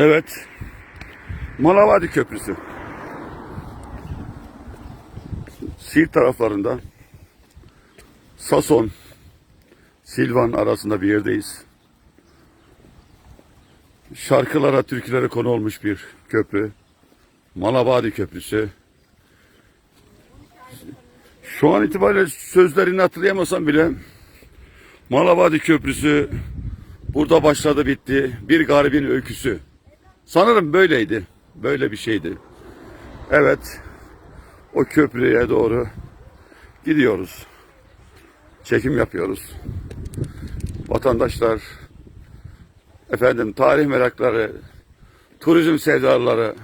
Evet. Malavadi Köprüsü. Siirt taraflarında Sason, Silvan arasında bir yerdeyiz. Şarkılara, türkülere konu olmuş bir köprü. Malavadi Köprüsü. Şu an itibariyle sözlerini hatırlayamasam bile Malavadi Köprüsü burada başladı bitti. Bir garibin öyküsü. Sanırım böyleydi. Böyle bir şeydi. Evet. O köprüye doğru gidiyoruz. Çekim yapıyoruz. Vatandaşlar, efendim tarih merakları, turizm sevdalıları,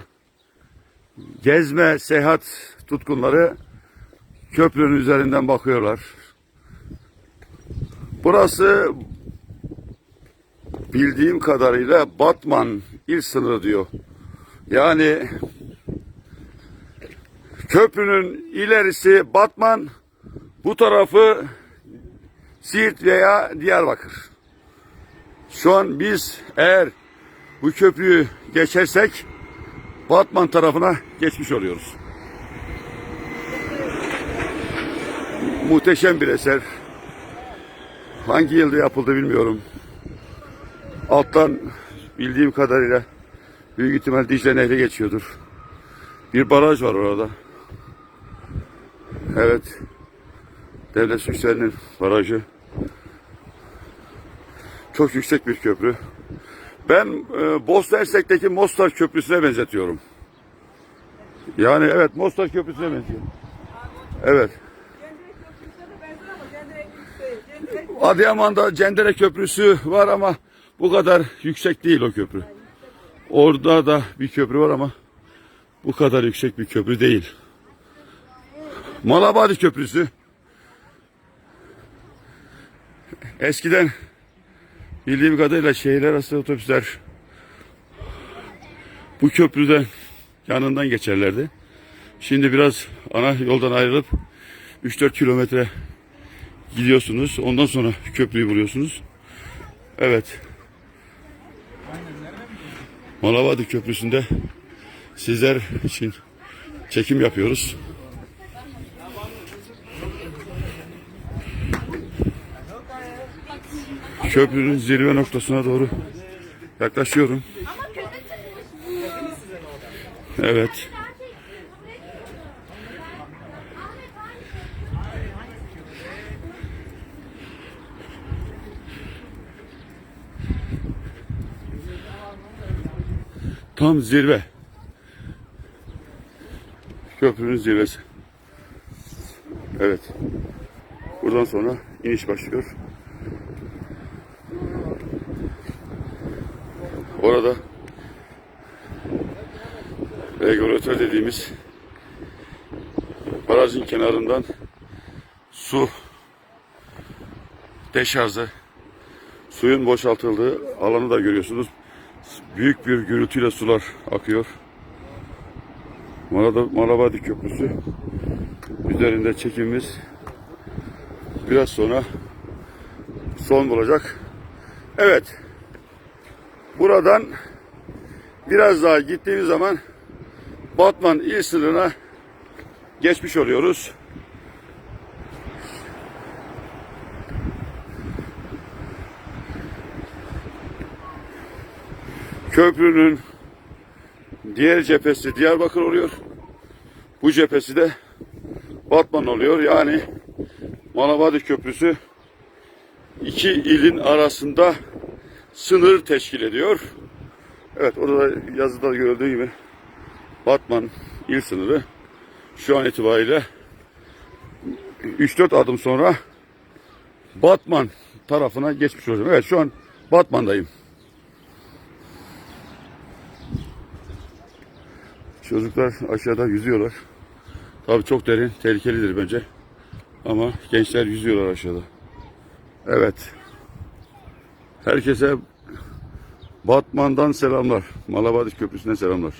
gezme, seyahat tutkunları köprünün üzerinden bakıyorlar. Burası bildiğim kadarıyla Batman il sınırı diyor. Yani köprünün ilerisi Batman, bu tarafı Siirt veya Diyarbakır. Şu an biz eğer bu köprüyü geçersek Batman tarafına geçmiş oluyoruz. Muhteşem bir eser. Hangi yılda yapıldı bilmiyorum. Alttan bildiğim kadarıyla büyük ihtimal Dicle Nehri geçiyordur. Bir baraj var orada. Evet. Devlet Su barajı. Çok yüksek bir köprü. Ben e, Bosna Mostar Köprüsü'ne benzetiyorum. Yani evet Mostar Köprüsü'ne benziyor. Evet. Adıyaman'da Cendere Köprüsü var ama bu kadar yüksek değil o köprü. Orada da bir köprü var ama bu kadar yüksek bir köprü değil. Malabadi Köprüsü. Eskiden bildiğim kadarıyla şehirler arası otobüsler bu köprüden yanından geçerlerdi. Şimdi biraz ana yoldan ayrılıp 3-4 kilometre gidiyorsunuz. Ondan sonra köprüyü buluyorsunuz. Evet. Malavadi Köprüsü'nde sizler için çekim yapıyoruz. Köprünün zirve noktasına doğru yaklaşıyorum. Evet. Tam zirve. Köprünün zirvesi. Evet. Buradan sonra iniş başlıyor. Orada regülatör dediğimiz barajın kenarından su deşarjı suyun boşaltıldığı alanı da görüyorsunuz. Büyük bir gürültüyle sular akıyor. Malada, Malabadi Köprüsü üzerinde çekimimiz biraz sonra son bulacak. Evet. Buradan biraz daha gittiğimiz zaman Batman il sınırına geçmiş oluyoruz. Köprünün diğer cephesi Diyarbakır oluyor. Bu cephesi de Batman oluyor. Yani Malabadi Köprüsü iki ilin arasında sınır teşkil ediyor. Evet orada yazıda görüldüğü gibi Batman il sınırı şu an itibariyle 3-4 adım sonra Batman tarafına geçmiş olacağım. Evet şu an Batman'dayım. Çocuklar aşağıda yüzüyorlar. Tabii çok derin, tehlikelidir bence. Ama gençler yüzüyorlar aşağıda. Evet. Herkese Batman'dan selamlar. Malabadi Köprüsü'ne selamlar.